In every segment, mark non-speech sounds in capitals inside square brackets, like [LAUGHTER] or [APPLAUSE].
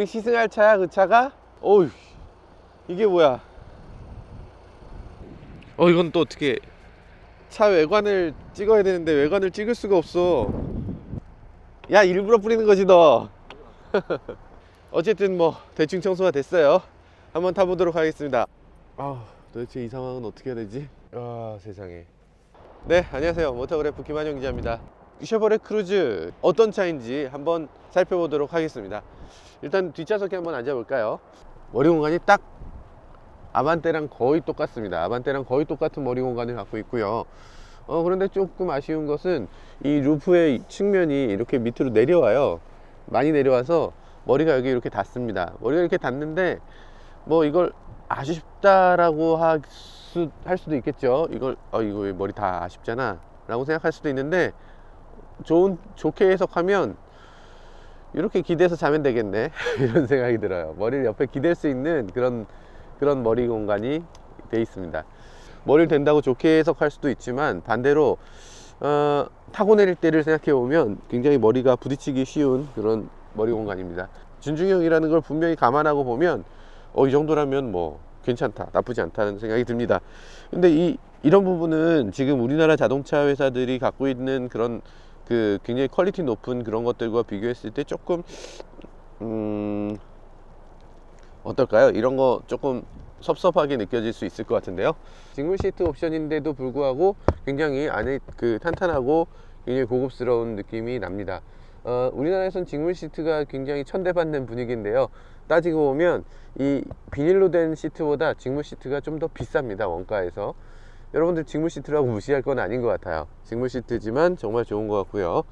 우리 시승할 차야 그 차가? 어휴 이게 뭐야? 어 이건 또 어떻게? 차 외관을 찍어야 되는데 외관을 찍을 수가 없어. 야 일부러 뿌리는 거지 너. [LAUGHS] 어쨌든 뭐 대충 청소가 됐어요. 한번 타보도록 하겠습니다. 아 도대체 이 상황은 어떻게 해야 되지? 아 세상에. 네 안녕하세요. 모터그래프 김한영 기자입니다 쉐보레 크루즈 어떤 차인지 한번 살펴보도록 하겠습니다. 일단 뒷좌석에 한번 앉아볼까요? 머리 공간이 딱 아반떼랑 거의 똑같습니다. 아반떼랑 거의 똑같은 머리 공간을 갖고 있고요. 어 그런데 조금 아쉬운 것은 이 루프의 측면이 이렇게 밑으로 내려와요. 많이 내려와서 머리가 여기 이렇게 닿습니다. 머리가 이렇게 닿는데 뭐 이걸 아쉽다라고 할, 수, 할 수도 있겠죠. 이걸 어 이거 왜 머리 다 아쉽잖아? 라고 생각할 수도 있는데 좋은 좋게 해석하면 이렇게 기대서 자면 되겠네. [LAUGHS] 이런 생각이 들어요. 머리를 옆에 기댈 수 있는 그런 그런 머리 공간이 돼 있습니다. 머리를 댄다고 좋게 해석할 수도 있지만 반대로 어, 타고 내릴 때를 생각해 보면 굉장히 머리가 부딪히기 쉬운 그런 머리 공간입니다. 준중형이라는 걸 분명히 감안하고 보면 어, 이 정도라면 뭐 괜찮다 나쁘지 않다는 생각이 듭니다. 근데 이 이런 부분은 지금 우리나라 자동차 회사들이 갖고 있는 그런 그 굉장히 퀄리티 높은 그런 것들과 비교했을 때 조금 음 어떨까요? 이런 거 조금 섭섭하게 느껴질 수 있을 것 같은데요. 직물 시트 옵션인데도 불구하고 굉장히 안에 그 탄탄하고 굉장히 고급스러운 느낌이 납니다. 어, 우리나라에선 직물 시트가 굉장히 천대받는 분위기인데요. 따지고 보면 이 비닐로 된 시트보다 직물 시트가 좀 더 비쌉니다. 원가에서. 여러분들 직물 시트라고 [LAUGHS] 무시할 건 아닌 것 같아요. 직물 시트지만 정말 좋은 것 같고요.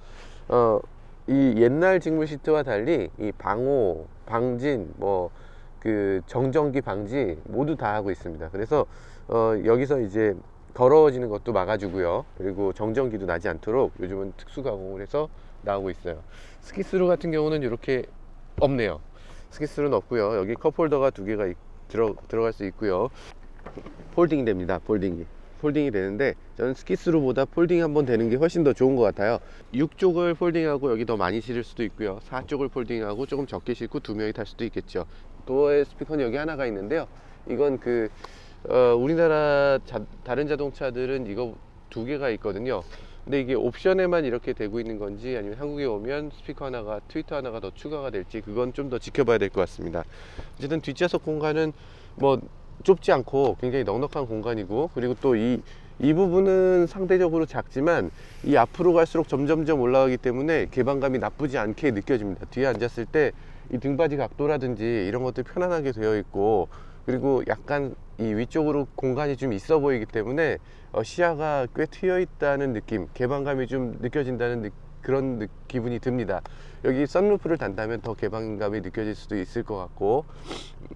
어, 이 옛날 직물 시트와 달리 이 방호, 방진, 뭐 그 정전기 방지 모두 다 하고 있습니다. 그래서 어, 여기서 이제 더러워지는 것도 막아주고요. 그리고 정전기도 나지 않도록 요즘은 특수 가공을 해서 나오고 있어요. 스키스루 같은 경우는 이렇게 없네요. 스키스루는 없고요. 여기 컵홀더가 두 개가 있- 들어 들어갈 수 있고요. [LAUGHS] 폴딩이 됩니다. 폴딩이. 폴딩이 되는데 저는 스키스루보다 폴딩 한번 되는 게 훨씬 더 좋은 것 같아요. 6쪽을 폴딩하고 여기 더 많이 실을 수도 있고요. 4쪽을 폴딩하고 조금 적게 싣고 두 명이 탈 수도 있겠죠. 도어에 스피커는 여기 하나가 있는데요. 이건 그 어, 우리나라 자- 다른 자동차들은 이거 두 개가 있거든요. 근데 이게 옵션에만 이렇게 되고 있는 건지 아니면 한국에 오면 스피커 하나가 트위터 하나가 더 추가가 될지 그건 좀 더 지켜봐야 될 것 같습니다. 어쨌든 뒷좌석 공간은 뭐 좁지 않고 굉장히 넉넉한 공간이고 그리고 또이이 부분은 상대적으로 작지만 이 앞으로 갈수록 점점점 올라가기 때문에 개방감이 나쁘지 않게 느껴집니다. 뒤에 앉았을 때 이 등받이 각도라든지 이런 것들 편안하게 되어 있고 그리고 약간 이 위쪽으로 공간이 좀 있어 보이기 때문에 어, 시야가 꽤 트여 있다는 느낌, 개방감이 좀 느껴진다는 느- 그런 느- 기분이 듭니다. 여기 썬루프를 단다면 더 개방감이 느껴질 수도 있을 것 같고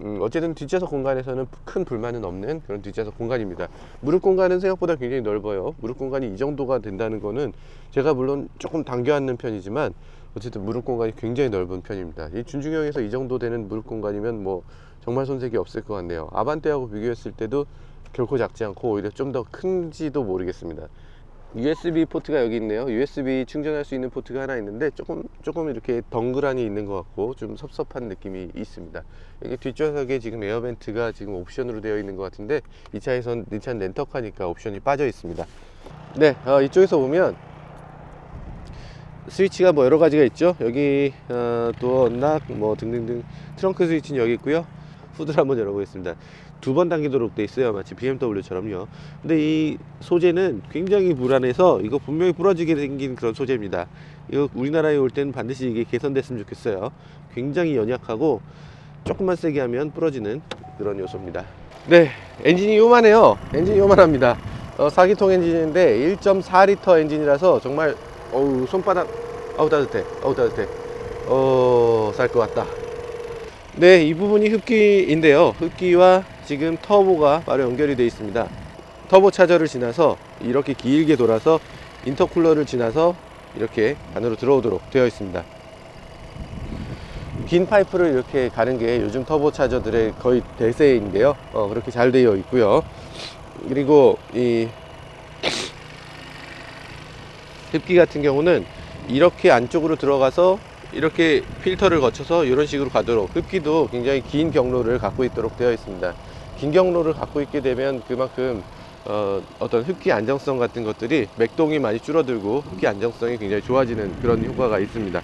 음, 어쨌든 뒷좌석 공간에서는 큰 불만은 없는 그런 뒷좌석 공간입니다. 무릎 공간은 생각보다 굉장히 넓어요. 무릎 공간이 이 정도가 된다는 거는 제가 물론 조금 당겨 앉는 편이지만 어쨌든 무릎 공간이 굉장히 넓은 편입니다. 이 준중형에서 이 정도 되는 무릎 공간이면 뭐 정말 손색이 없을 것 같네요. 아반떼하고 비교했을 때도 결코 작지 않고 오히려 좀 더 큰지도 모르겠습니다. USB 포트가 여기 있네요. USB 충전할 수 있는 포트가 하나 있는데 조금 조금 이렇게 덩그라니 있는 것 같고 좀 섭섭한 느낌이 있습니다. 여기 뒷좌석에 지금 에어벤트가 지금 옵션으로 되어 있는 것 같은데 이 차에선 nissan 렌터카니까 옵션이 빠져 있습니다. 네, 어, 이쪽에서 보면 스위치가 뭐 여러 가지가 있죠. 여기 어, 도어 언락 뭐 등등등 트렁크 스위치는 여기 있고요. 후드를 한번 열어보겠습니다. 두 번 당기도록 돼 있어요. 마치 BMW처럼요. 근데 이 소재는 굉장히 불안해서 이거 분명히 부러지게 생긴 그런 소재입니다. 이거 우리나라에 올 때는 반드시 이게 개선됐으면 좋겠어요. 굉장히 연약하고 조금만 세게 하면 부러지는 그런 요소입니다. 네, 엔진이 요만해요. 엔진이 요만합니다. 어, 4기통 엔진인데 1.4리터 엔진이라서 정말 어우 손바닥 아우 따뜻해. 아우 따뜻해. 어, 살것 같다. 네, 이 부분이 흡기인데요. 흡기와 지금 터보가 바로 연결이 되어 있습니다. 터보 차저를 지나서 이렇게 길게 돌아서 인터쿨러를 지나서 이렇게 안으로 들어오도록 되어 있습니다. 긴 파이프를 이렇게 가는 게 요즘 터보 차저들의 거의 대세인데요. 어, 그렇게 잘 되어 있고요. 그리고 이 흡기 같은 경우는 이렇게 안쪽으로 들어가서 이렇게 필터를 거쳐서 이런 식으로 가도록 흡기도 굉장히 긴 경로를 갖고 있도록 되어 있습니다. 긴 경로를 갖고 있게 되면 그만큼 어, 어떤 흡기 안정성 같은 것들이 맥동이 많이 줄어들고 흡기 안정성이 굉장히 좋아지는 그런 효과가 있습니다.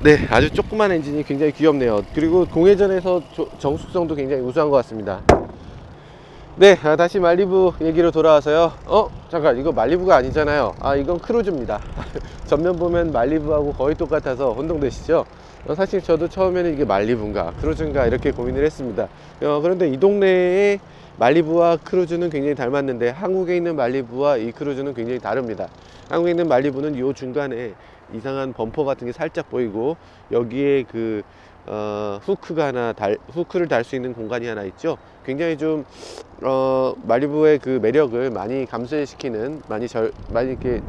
네, 아주 조그만 엔진이 굉장히 귀엽네요. 그리고 공회전에서 조- 정숙성도 굉장히 우수한 것 같습니다. 네, 아, 다시 말리부 얘기로 돌아와서요. 어, 잠깐, 이거 말리부가 아니잖아요. 아, 이건 크루즈입니다. [LAUGHS] 전면 보면 말리부하고 거의 똑같아서 혼동되시죠? 어, 사실 저도 처음에는 이게 말리부인가, 크루즈인가 이렇게 고민을 했습니다. 어, 그런데 이 동네에 말리부와 크루즈는 굉장히 닮았는데 한국에 있는 말리부와 이 크루즈는 굉장히 다릅니다. 한국에 있는 말리부는 요 중간에 이상한 범퍼 같은 게 살짝 보이고 여기에 그 어, 후크가 하나 달, 후크를 달 수 있는 공간이 하나 있죠. 굉장히 좀 어, 말리부의 그 매력을 많이 감소시키는 많이 절 많이 이렇게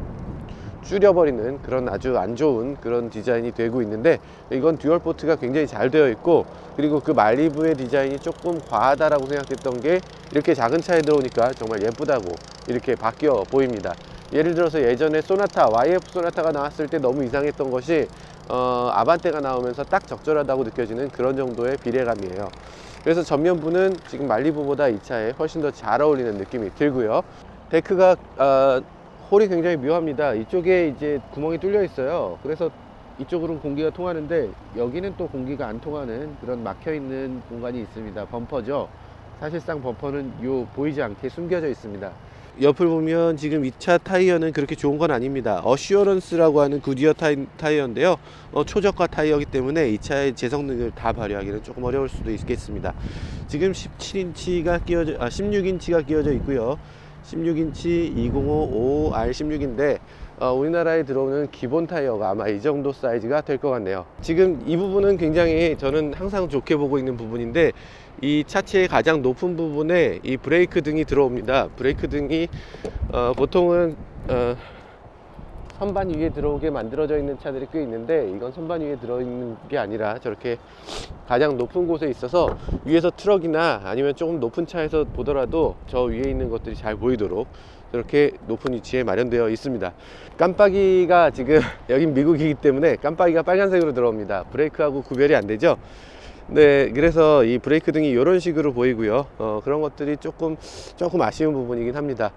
줄여버리는 그런 아주 안 좋은 그런 디자인이 되고 있는데 이건 듀얼 포트가 굉장히 잘 되어 있고 그리고 그 말리부의 디자인이 조금 과하다라고 생각했던 게 이렇게 작은 차에 들어오니까 정말 예쁘다고 이렇게 바뀌어 보입니다. 예를 들어서 예전에 소나타 YF 소나타가 나왔을 때 너무 이상했던 것이 어, 아반떼가 나오면서 딱 적절하다고 느껴지는 그런 정도의 비례감이에요. 그래서 전면부는 지금 말리부보다 이 차에 훨씬 더 잘 어울리는 느낌이 들고요. 데크가 어, 홀이 굉장히 묘합니다. 이쪽에 이제 구멍이 뚫려 있어요. 그래서 이쪽으로는 공기가 통하는데 여기는 또 공기가 안 통하는 그런 막혀 있는 공간이 있습니다. 범퍼죠. 사실상 범퍼는 요 보이지 않게 숨겨져 있습니다. 옆을 보면 지금 이차 타이어는 그렇게 좋은 건 아닙니다. 어시어런스라고 하는 구디어 타이, 타이 어인데요. 어, 초저가 타이어이기 때문에 이 차의 제성능을 다 발휘하기는 조금 어려울 수도 있겠습니다. 지금 17인치가 끼워져, 아, 16인치가 끼워져 있고요. 16인치 2055 R16인데 어, 우리나라에 들어오는 기본 타이어가 아마 이 정도 사이즈가 될 것 같네요. 지금 이 부분은 굉장히 저는 항상 좋게 보고 있는 부분인데 이 차체의 가장 높은 부분에 이 브레이크 등이 들어옵니다. 브레이크 등이 어, 보통은 어, 선반 위에 들어오게 만들어져 있는 차들이 꽤 있는데 이건 선반 위에 들어있는 게 아니라 저렇게 가장 높은 곳에 있어서 위에서 트럭이나 아니면 조금 높은 차에서 보더라도 저 위에 있는 것들이 잘 보이도록 저렇게 높은 위치에 마련되어 있습니다. 깜빡이가 지금 [LAUGHS] 여긴 미국이기 때문에 깜빡이가 빨간색으로 들어옵니다. 브레이크하고 구별이 안 되죠. 네, 그래서 이 브레이크 등이 이런 식으로 보이고요. 어, 그런 것들이 조금 조금 아쉬운 부분이긴 합니다.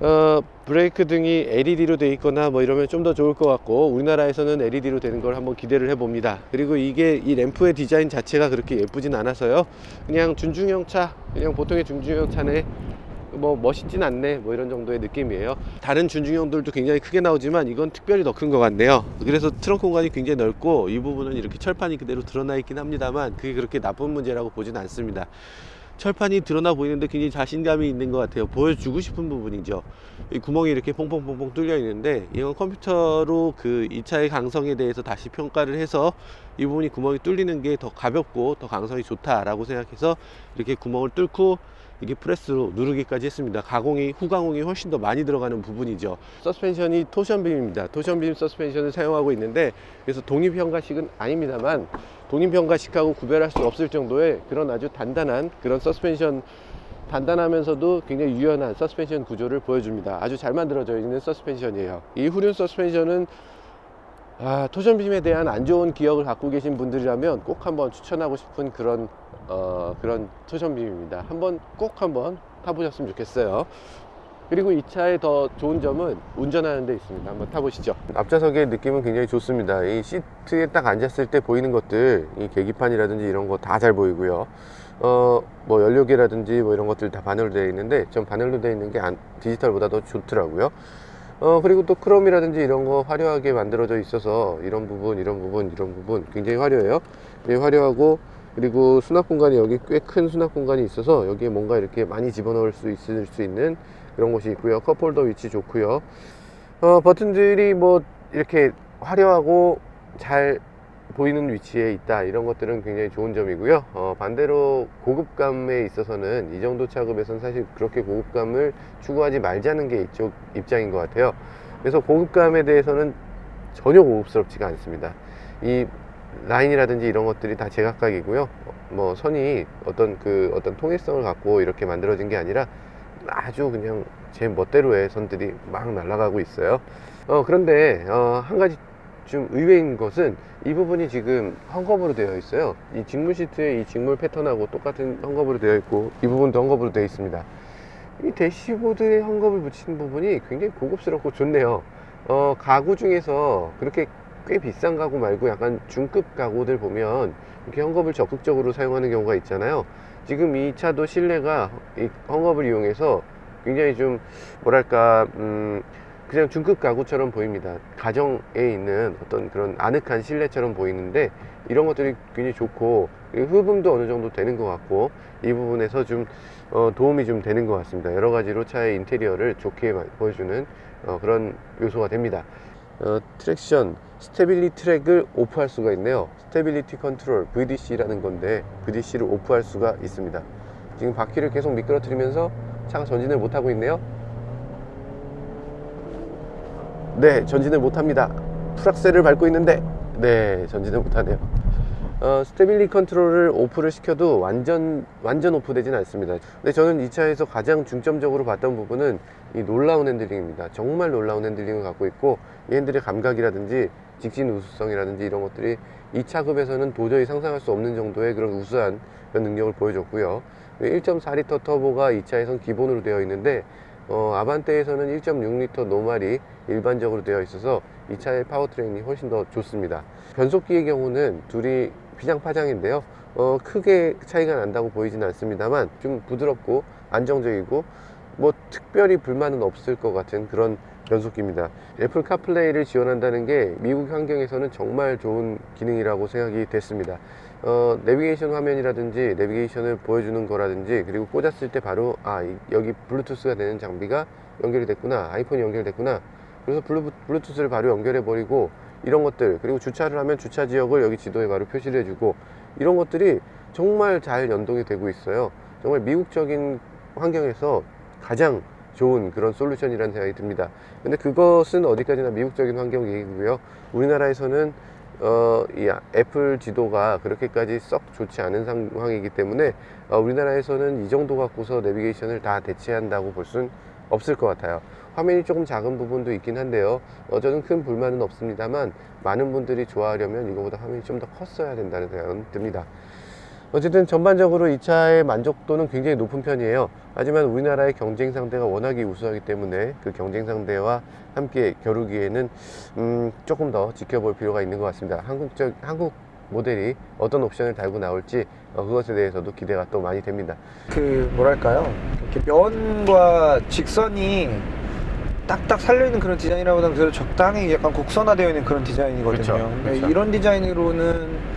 어, 브레이크 등이 LED로 되어 있거나 뭐 이러면 좀 더 좋을 것 같고 우리나라에서는 LED로 되는 걸 한번 기대를 해봅니다. 그리고 이게 이 램프의 디자인 자체가 그렇게 예쁘진 않아서요. 그냥 준중형 차, 그냥 보통의 준중형 차네. 뭐 멋있진 않네 뭐 이런 정도의 느낌이에요. 다른 준중형들도 굉장히 크게 나오지만 이건 특별히 더 큰 것 같네요. 그래서 트렁크 공간이 굉장히 넓고 이 부분은 이렇게 철판이 그대로 드러나 있긴 합니다만 그게 그렇게 나쁜 문제라고 보진 않습니다. 철판이 드러나 보이는데 굉장히 자신감이 있는 것 같아요. 보여주고 싶은 부분이죠. 이 구멍이 이렇게 퐁퐁퐁퐁 뚫려 있는데 이건 컴퓨터로 그이 차의 강성에 대해서 다시 평가를 해서 이 부분이 구멍이 뚫리는 게 더 가볍고 더 강성이 좋다라고 생각해서 이렇게 구멍을 뚫고 이게 프레스로 누르기까지 했습니다. 가공이 후가공이 훨씬 더 많이 들어가는 부분이죠. 서스펜션이 토션빔입니다. 토션빔 서스펜션을 사용하고 있는데 그래서 독립형가식은 아닙니다만 독립형가식하고 구별할 수 없을 정도의 그런 아주 단단한 그런 서스펜션 단단하면서도 굉장히 유연한 서스펜션 구조를 보여줍니다. 아주 잘 만들어져 있는 서스펜션이에요. 이 후륜 서스펜션은 아, 토션빔에 대한 안 좋은 기억을 갖고 계신 분들이라면 꼭 한번 추천하고 싶은 그런 어, 그런 토션빔입니다. 한번 꼭 한번 타보셨으면 좋겠어요. 그리고 이 차의 더 좋은 점은 운전하는 데 있습니다. 한번 타보시죠. 앞좌석의 느낌은 굉장히 좋습니다. 이 시트에 딱 앉았을 때 보이는 것들, 이 계기판이라든지 이런 거 다 잘 보이고요. 어, 뭐 연료계라든지 뭐 이런 것들 다 바늘로 되어 있는데 전 바늘로 되어 있는 게 안- 디지털보다 더 좋더라고요. 어, 그리고 또 크롬이라든지 이런 거 화려하게 만들어져 있어서 이런 부분, 이런 부분, 이런 부분 굉장히 화려해요. 네, 화려하고 그리고 수납 공간이 여기 꽤 큰 수납 공간이 있어서 여기에 뭔가 이렇게 많이 집어넣을 수 있을 수 있는 그런 곳이 있고요. 컵홀더 위치 좋고요. 어, 버튼들이 뭐 이렇게 화려하고 잘 보이는 위치에 있다 이런 것들은 굉장히 좋은 점이고요 어, 반대로 고급감에 있어서는 이 정도 차급에서는 사실 그렇게 고급감을 추구하지 말자는 게 이쪽 입장인 것 같아요 그래서 고급감에 대해서는 전혀 고급스럽지가 않습니다 이 라인이라든지 이런 것들이 다 제각각이고요 어, 뭐 선이 어떤 그 어떤 통일성을 갖고 이렇게 만들어진 게 아니라 아주 그냥 제 멋대로의 선들이 막 날아가고 있어요 어, 그런데 어, 한 가지 좀 의외인 것은 이 부분이 지금 헝겊으로 되어 있어요. 이 직물 시트의 이 직물 패턴하고 똑같은 헝겊으로 되어 있고 이 부분도 헝겊으로 되어 있습니다. 이 대시보드에 헝겊을 붙이는 부분이 굉장히 고급스럽고 좋네요. 어, 가구 중에서 그렇게 꽤 비싼 가구 말고 약간 중급 가구들 보면 이렇게 헝겊을 적극적으로 사용하는 경우가 있잖아요. 지금 이 차도 실내가 이 헝겊을 이용해서 굉장히 좀 뭐랄까 음, 그냥 중급 가구처럼 보입니다. 가정에 있는 어떤 그런 아늑한 실내처럼 보이는데 이런 것들이 굉장히 좋고 흡음도 어느 정도 되는 것 같고 이 부분에서 좀 어, 도움이 좀 되는 것 같습니다. 여러 가지로 차의 인테리어를 좋게 마- 보여주는 어, 그런 요소가 됩니다. 어, 트랙션 스테빌리 트랙을 오프할 수가 있네요. 스테빌리티 컨트롤 VDC라는 건데 VDC를 오프할 수가 있습니다. 지금 바퀴를 계속 미끄러뜨리면서 차가 전진을 못 하고 있네요. 네, 전진을 못 합니다. 풀악셀을 밟고 있는데, 네, 전진을 못 하네요. 어, 스테빌리 컨트롤을 오프를 시켜도 완전, 완전 오프되진 않습니다. 근데 저는 이 차에서 가장 중점적으로 봤던 부분은 이 놀라운 핸들링입니다. 정말 놀라운 핸들링을 갖고 있고, 이 핸들의 감각이라든지 직진 우수성이라든지 이런 것들이 이 차급에서는 도저히 상상할 수 없는 정도의 그런 우수한 그런 능력을 보여줬고요. 1.4리터 터보가 이 차에선 기본으로 되어 있는데, 어, 아반떼에서는 1.6리터 노말이 일반적으로 되어 있어서 이 차의 파워트레인이 훨씬 더 좋습니다. 변속기의 경우는 둘이 피장파장인데요. 어, 크게 차이가 난다고 보이진 않습니다만 좀 부드럽고 안정적이고 뭐 특별히 불만은 없을 것 같은 그런 변속기입니다. 애플 카플레이를 지원한다는 게 미국 환경에서는 정말 좋은 기능이라고 생각이 됐습니다. 어, 내비게이션 화면이라든지 내비게이션을 보여주는 거라든지 그리고 꽂았을 때 바로 아 이- 여기 블루투스가 되는 장비가 연결이 됐구나 아이폰이 연결됐구나 그래서 블루, 블루투스를 바로 연결해 버리고 이런 것들 그리고 주차를 하면 주차 지역을 여기 지도에 바로 표시를 해주고 이런 것들이 정말 잘 연동이 되고 있어요 정말 미국적인 환경에서 가장 좋은 그런 솔루션이라는 생각이 듭니다 근데 그것은 어디까지나 미국적인 환경 얘기고요 우리나라에서는 어, 이 애플 지도가 그렇게까지 썩 좋지 않은 상황이기 때문에 어, 우리나라에서는 이 정도 갖고서 내비게이션을 다 대체한다고 볼 수는 없을 것 같아요. 화면이 조금 작은 부분도 있긴 한데요. 어, 저는 큰 불만은 없습니다만 많은 분들이 좋아하려면 이거보다 화면이 좀 더 컸어야 된다는 생각은 듭니다. 어쨌든 전반적으로 이 차의 만족도는 굉장히 높은 편이에요. 하지만 우리나라의 경쟁 상대가 워낙에 우수하기 때문에 그 경쟁 상대와 함께 겨루기에는 음, 조금 더 지켜볼 필요가 있는 것 같습니다. 한국적 한국 모델이 어떤 옵션을 달고 나올지 어, 그것에 대해서도 기대가 또 많이 됩니다. 그 뭐랄까요 이렇게 면과 직선이 딱딱 살려있는 그런 디자인이라보다는 그래도 적당히 약간 곡선화되어 있는 그런 디자인이거든요. 그렇죠, 근데 그렇죠. 이런 디자인으로는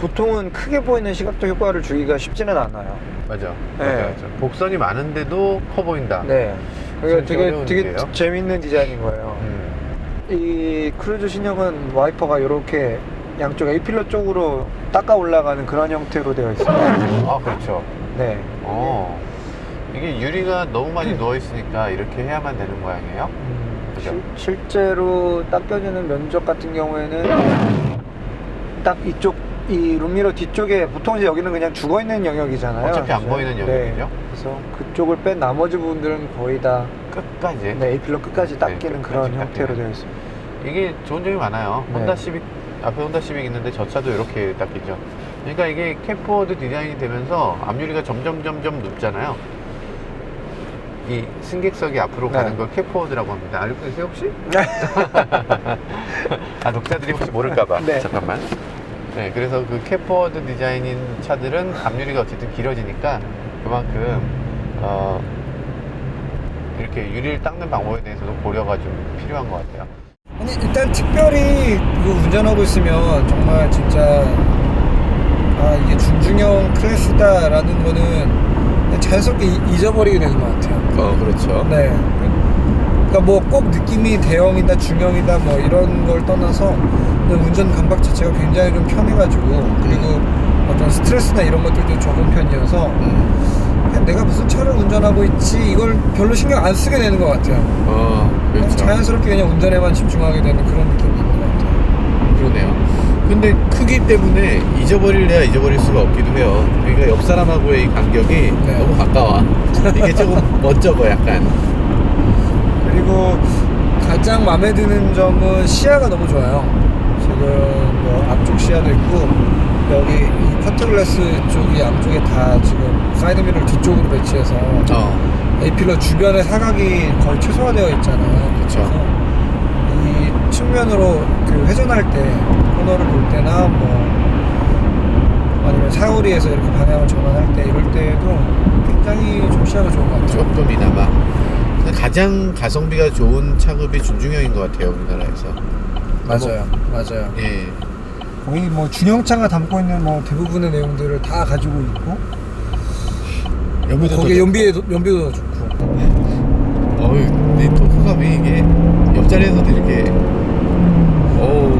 보통은 크게 보이는 시각적 효과를 주기가 쉽지는 않아요. 맞아. 네. 복선이 많은데도 커 보인다. 네. 그러니까 진짜 되게 어려운 되게. 재밌는 디자인인 거예요. 음. 이 크루즈 신형은 와이퍼가 이렇게 양쪽 A필러 쪽으로 닦아 올라가는 그런 형태로 되어 있습니다. 아 그렇죠. 네. 어. 이게 유리가 너무 많이 누워 있으니까 이렇게 해야만 되는 모양이에요. 음? 실, 실제로 닦여지는 면적 같은 경우에는 딱 이쪽 이 룸미러 뒤쪽에 보통 이제 여기는 그냥 죽어 있는 영역이잖아요. 어차피 안 사실. 보이는 네. 영역이죠. 그래서 그쪽을 뺀 나머지 부분들은 거의 다 끝까지. 네, A필러 끝까지 닦이는 끝까지 그런 닦이는. 형태로 되어 있습니다. 이게 좋은 점이 많아요. 네. 혼다 시빅 앞에 혼다 시빅 있는데 저 차도 이렇게 닦이죠. 그러니까 이게 캡포드 디자인이 되면서 앞유리가 점점 점점 눕잖아요. 이 승객석이 앞으로 네. 가는 걸 캡포드라고 합니다. 알고 계세요 혹시? [LAUGHS] 아 독자들이 혹시 모를까봐. 네. 잠깐만. 네, 그래서 그 캡포드 디자인인 차들은 앞유리가 어쨌든 길어지니까 그만큼 어, 이렇게 유리를 닦는 방법에 대해서도 고려가 좀 필요한 것 같아요. 아니 일단 특별히 그 운전하고 있으면 정말 진짜 아 이게 준중형 클래스다라는 거는 자연스럽게 이- 잊어버리게 되는 것 같아요. 어, 그렇죠. 네. 그러니까 뭐 꼭 느낌이 대형이다 중형이다 뭐 이런 걸 떠나서 운전 감각 자체가 굉장히 좀 편해가지고 그리고 어떤 스트레스나 이런 것들도 적은 편이어서 음. 그냥 내가 무슨 차를 운전하고 있지 이걸 별로 신경 안 쓰게 되는 것 같아요. 어, 그냥 자연스럽게 그냥 운전에만 집중하게 되는 그런 느낌이 있는 것 같아요. 그러네요. 근데 크기 때문에 잊어버릴래야 잊어버릴 수가 없기도 해요. 그러니까 옆 사람하고의 이 간격이 네. 너무 가까워. 이게 조금 [LAUGHS] 멋쩍어, 약간. 그리고 가장 마음에 드는 점은 시야가 너무 좋아요. 지금 뭐 앞쪽 시야도 있고 여기 이 커트글라스 쪽이 양쪽에 다 지금 사이드미러 뒤쪽으로 배치해서 어. A필러 주변의 사각이 거의 최소화되어 있잖아요. 그쵸. 그래서 이 측면으로 그 회전할 때 코너를 볼 때나 뭐 아니면 사거리에서 이렇게 방향을 전환할 때 이럴 때도 굉장히 좀 시야가 좋은 것 같아요. 조금이나마 가장 가성비가 좋은 차급이 준중형인 것 같아요 우리나라에서. 맞아요, 맞아요. 예. 거의 뭐 준형차가 담고 있는 뭐 대부분의 내용들을 다 가지고 있고 연비도 거기에 더 연비도 좋고. 어이, 근데 토크감이 이게 옆자리에서도 이렇게 어우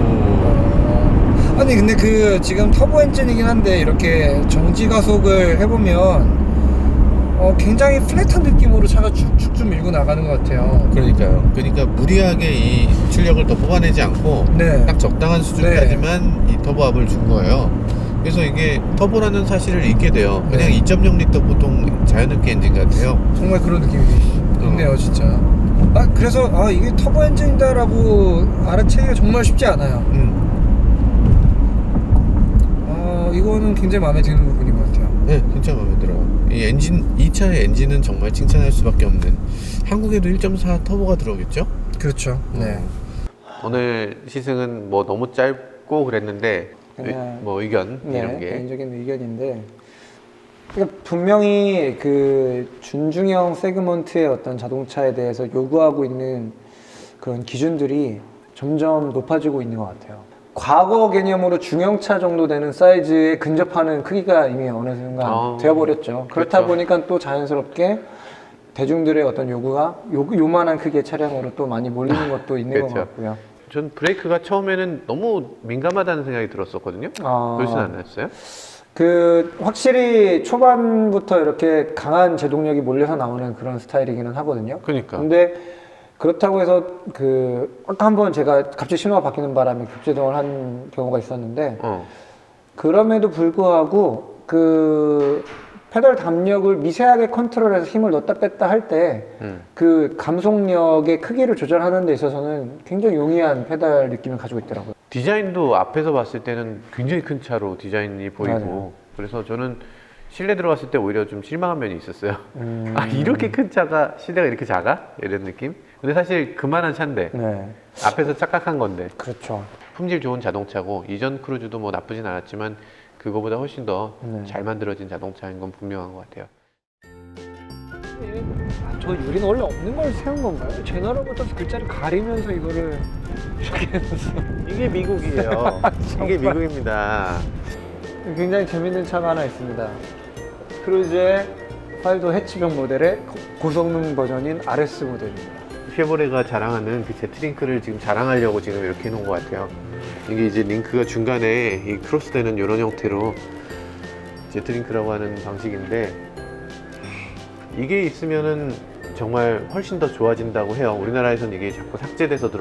어, 아니 근데 그 지금 터보 엔진이긴 한데 이렇게 정지 가속을 해보면 어, 굉장히 플랫한 느낌으로 차가 쭉쭉 밀고 나가는 것 같아요. 그러니까요. 그러니까 무리하게 이 출력을 더 뽑아내지 않고 네. 딱 적당한 수준까지만 이 터보압을 준 거예요. 그래서 이게 터보라는 사실을 잊게 돼요. 그냥 네. 2.0 리터 보통 자연흡기 엔진 같아요. 정말 그런 느낌이 있네요, 진짜. 아 그래서 아 이게 터보 엔진이다라고 알아채기가 정말 쉽지 않아요. 음. 어 이거는 굉장히 마음에 드는 부분인 것 같아요. 네, 진짜 마음에. 이 엔진, 이 차의 엔진은 정말 칭찬할 수밖에 없는. 한국에도 1.4 터보가 들어오겠죠? 그렇죠. 네. 오늘 시승은 뭐 너무 짧고 그랬는데 그냥- 뭐 의견 네, 이런 게 개인적인 의견인데 그러니까 분명히 그 준중형 세그먼트의 어떤 자동차에 대해서 요구하고 있는 그런 기준들이 점점 높아지고 있는 것 같아요. 과거 개념으로 중형차 정도 되는 사이즈에 근접하는 크기가 이미 어느 순간 아, 되어버렸죠. 그렇다 그렇죠. 보니까 또 자연스럽게 대중들의 어떤 요구가 요, 요만한 크기의 차량으로 또 많이 몰리는 [LAUGHS] 것도 있는 것 그렇죠. 같고요. 전 브레이크가 처음에는 너무 민감하다는 생각이 들었었거든요. 아. 그러진 않았어요? 그 확실히 초반부터 이렇게 강한 제동력이 몰려서 나오는 그런 스타일이기는 하거든요. 그러니까. 근데 그렇다고 해서 그 아까 한 번 제가 갑자기 신호가 바뀌는 바람에 급제동을 한 경우가 있었는데 어. 그럼에도 불구하고 그 페달 담력을 미세하게 컨트롤해서 힘을 넣었다 뺐다 할때 음. 그 감속력의 크기를 조절하는 데 있어서는 굉장히 용이한 페달 느낌을 가지고 있더라고요. 디자인도 앞에서 봤을 때는 굉장히 큰 차로 디자인이 보이고 맞아요. 그래서 저는 실내 들어갔을 때 오히려 좀 실망한 면이 있었어요. 음. 아 이렇게 큰 차가 실내가 이렇게 작아? 이런 느낌? 근데 사실 그만한 차인데 네, 앞에서 착각한 건데 그렇죠. 품질 좋은 자동차고 이전 크루즈도 뭐 나쁘진 않았지만 그거보다 훨씬 더잘 네. 만들어진 자동차인 건 분명한 것 같아요. 아, 저 유리는 원래 없는 걸 세운 건가요? 제너럴 모터스 글자를 가리면서 이거를 [LAUGHS] 이렇게 해서 이게 미국이에요. [LAUGHS] 이게 미국입니다. 굉장히 재밌는 차가 하나 있습니다. 크루즈의 8도 해치병 모델의 고- 고성능 버전인 RS 모델입니다. 쉐보레가 자랑하는 그 제트링크를 지금 자랑하려고 지금 이렇게 해놓은 것 같아요. 이게 이제 링크가 중간에 이 크로스되는 이런 형태로 제트링크라고 하는 방식인데 이게 있으면은 정말 훨씬 더 좋아진다고 해요. 우리나라에선 이게 자꾸 삭제돼서 들어.